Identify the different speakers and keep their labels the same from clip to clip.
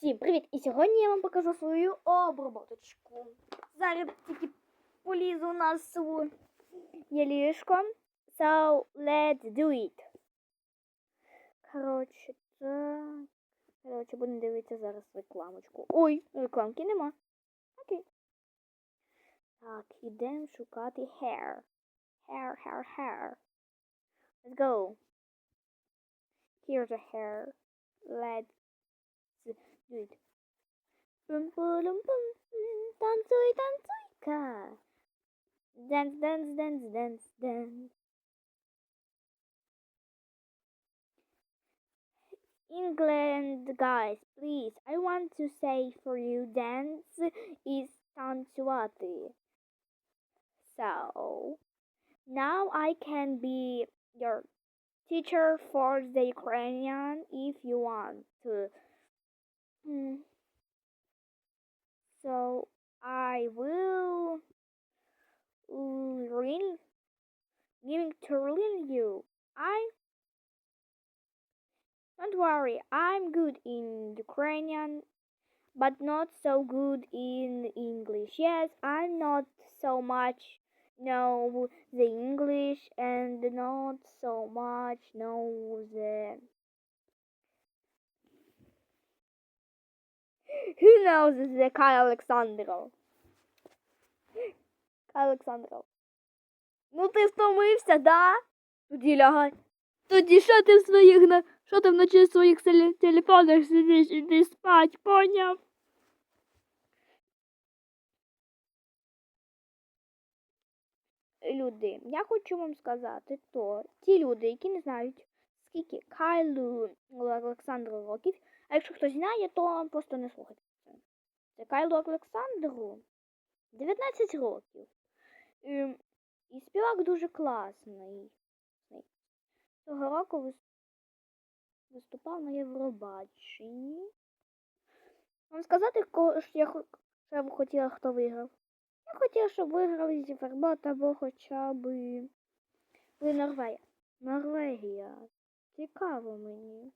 Speaker 1: Всім привіт! І сьогодні я вам покажу свою оброботочку. Зараз тільки полізу на свою є ліжко. So, let's do it. Коротше, так. Коротше, будемо дивитися зараз рекламочку. Ой, рекламки нема. Окей. Так, ідемо шукати hair. Hair, hair, hair. Let's go. Here's a hair. Let's Good. Boom, boom, boom. Tancuj. Dance, dance, dance, dance, dance. England guys, please. I want to say for you dance is tancuati. So now I can be your teacher for the Ukrainian if you want to. Hmm. So I will learn giving to learn you. I don't worry, I'm good in Ukrainian but not so good in English. Yes, I'm not so much know the English and not so much know the Who knows the Kyle Alexanderov? Кай Олександров. Ну ти втомився, да? Тоді лягай. Тоді що ти в своїх на що ти вночі в своїх телефонах сидиш і не спать, поняв? Люди, я хочу вам сказати, то ті люди, які не знають, скільки Кайлу Олександру років, а якщо хтось знає, то просто не слухайте це. Це Кайлу Олександру 19 років. І, і співак дуже класний. Цього року виступав на Євробаченні. Вам сказати, що я, я б хотіла, хто виграв? Я хотіла, щоб виграли Зіфербот або хоча б Норвегія. Норвегія. Цікаво мені.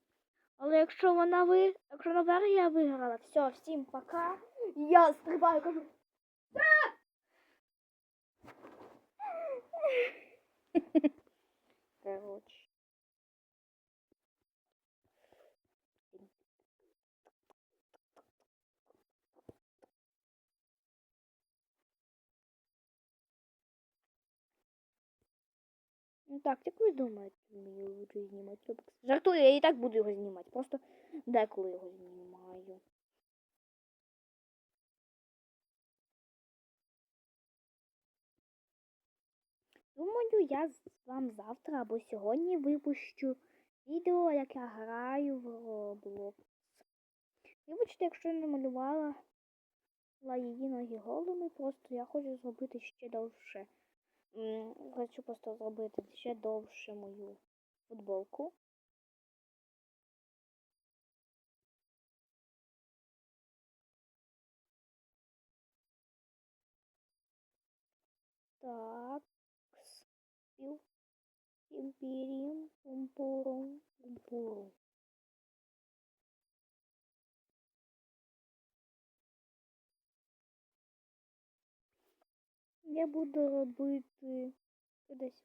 Speaker 1: Але якщо вона ви... якщо Норвегія виграла, все, всім пока. Я стрибаю, кажу. Короче. Так, як ви думаєте, мені буду знімати Roblox? Жартую, я і так буду його знімати, просто деколи його знімаю. Думаю, я вам завтра або сьогодні випущу відео, як я граю в Roblox. Вибачте, якщо я намалювала її ноги голими, просто я хочу зробити ще довше. Хочу просто зробити ще довше мою футболку. Так. Пів. Імпіріум. Пумпурум. Пумпурум. Я буду робити десь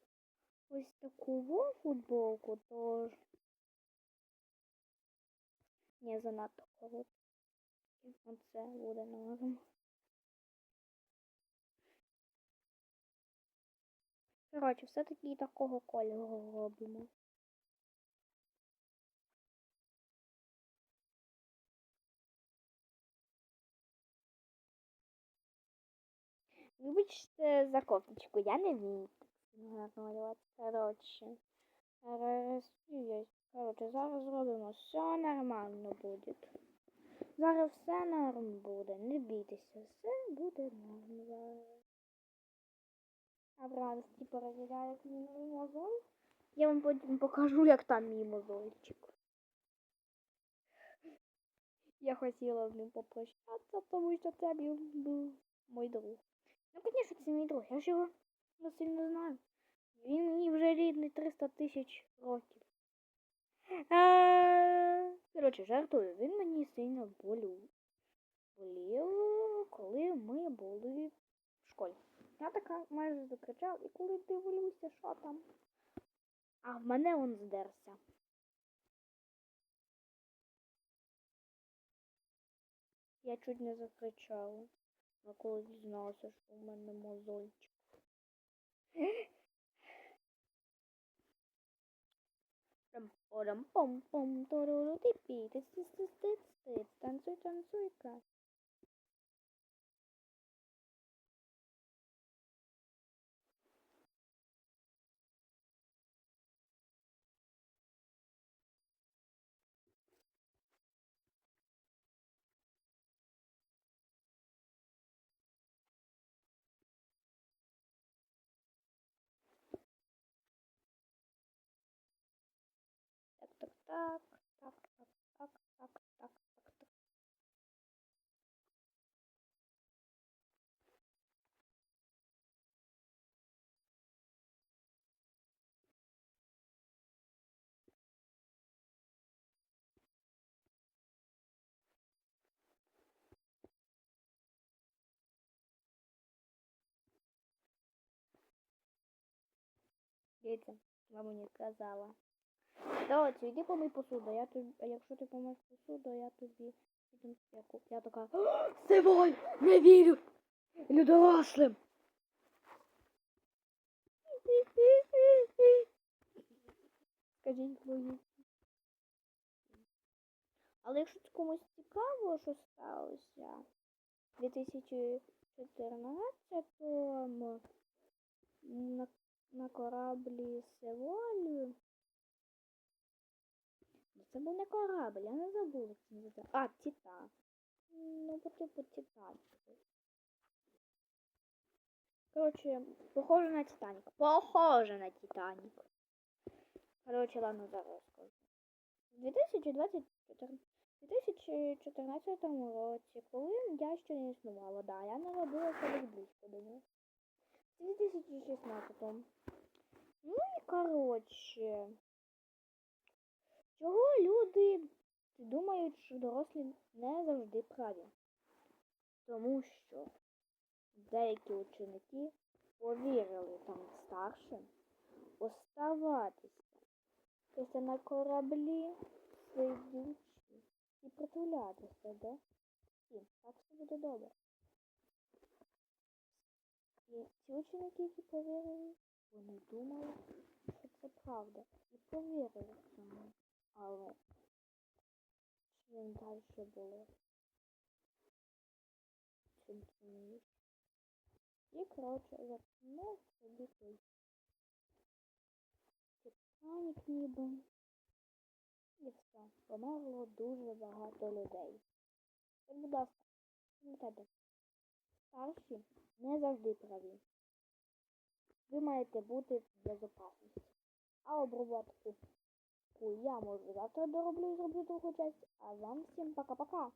Speaker 1: ось таку футболку, тож не занадто коротко. Оце буде норм. Коротше, все-таки такого кольору робимо. Вибачте за кофточку, я не вмію гарно малювати. Коротше. Зараз зробимо все нормально буде. Зараз все норм буде. Не бійтеся, все буде норм зараз. А в радості перевіряю мій мозоль. Я вам потім покажу, як там мій мозольчик. Я хотіла з ним попрощатися, тому що це був мій друг. Ну, звісно, це мій друг. Я ж його не сильно знаю. Він мені вже рідний 300 тисяч років. Коротше, жартую, він мені сильно болів. Болів, коли ми були в школі. Я така майже закричав, і коли дивлюся, що там. А в мене он здерся. Я чуть не закричала, На коли дізнався, що в мене мозольчик. Рам-порам-пом-пом, торору-типі, тиць-тиць-тиць-тиць, танцуй, танцуй, край. так, так, так, так, так, так, так, так. Дивіться, вам не казала. Давайте, йди помий посуду, я тобі, а якщо ти помиєш посуду, я тобі підем спеку. Я така, Сивой, не вірю, не дорослим. Скажіть мої. Але якщо комусь цікаво, що сталося в 2014 на, на кораблі Севолю. Це був не корабль, я не забула, як називається. А, Титан. Ну, по типу Титан. Коротше, похоже на Титанік. Похоже на Титанік. Коротше, ладно, зараз розкажу. У 2024 2014 році, коли я ще не існувала, да, я не робила колись близько до нього. У 2016 Ну і коротше. Чого люди думають, що дорослі не завжди праві? Тому що деякі ученики повірили там старшим оставатися. Тобто на кораблі сидячи і притулятися до всім. Так все буде добре. І ці ученики, які повірили, вони думали, що це правда. І повірили в цьому. Але чим далі було? Чим сумніше. І, коротше, заткнув собі той. Титанік ніби. І все. Померло дуже багато людей. Так, будь ласка, пам'ятайте, старші не завжди праві. Ви маєте бути в безопасності. А обробку я може завтра дороблю і зроблю другу часть. А вам всім пока-пока.